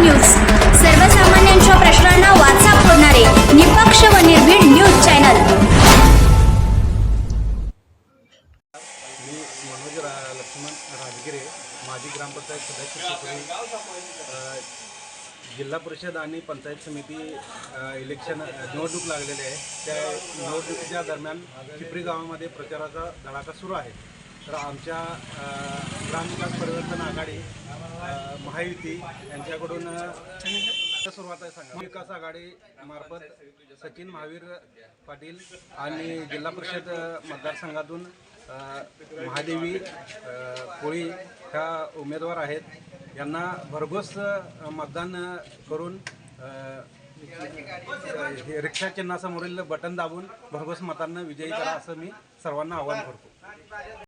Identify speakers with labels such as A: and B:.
A: News. सर्वसामान्यांच्या प्रश्नांना वाचा फोडणारे निपक्ष व निर्भीड न्यूज चॅनल.
B: मी मनोज रा लक्ष्मण राजगिरे माजी ग्रामपंचायत सदस्य जिल्हा परिषद आणि पंचायत समिती इलेक्शन निवडणूक लागलेले आहे. त्या निवडणुकीच्या दरम्यान चिपरी गावामध्ये प्रचाराचा धडाका सुरू आहे. तर आमच्या अ, ग्रामविकास परिवर्तन आघाडी महायुती यांच्याकडून सुरुवात आहे सांगा. विकास आघाडी मार्फत सचिन महावीर पाटील आणि जिल्हा परिषद मतदारसंघातून महादेवी कोळी ह्या उमेदवार आहेत. यांना भरघोस मतदान करून हे रिक्षा चिन्हासमोरील बटन दाबून भरघोस मतांना विजयी करा असं मी सर्वांना आवाहन करतो.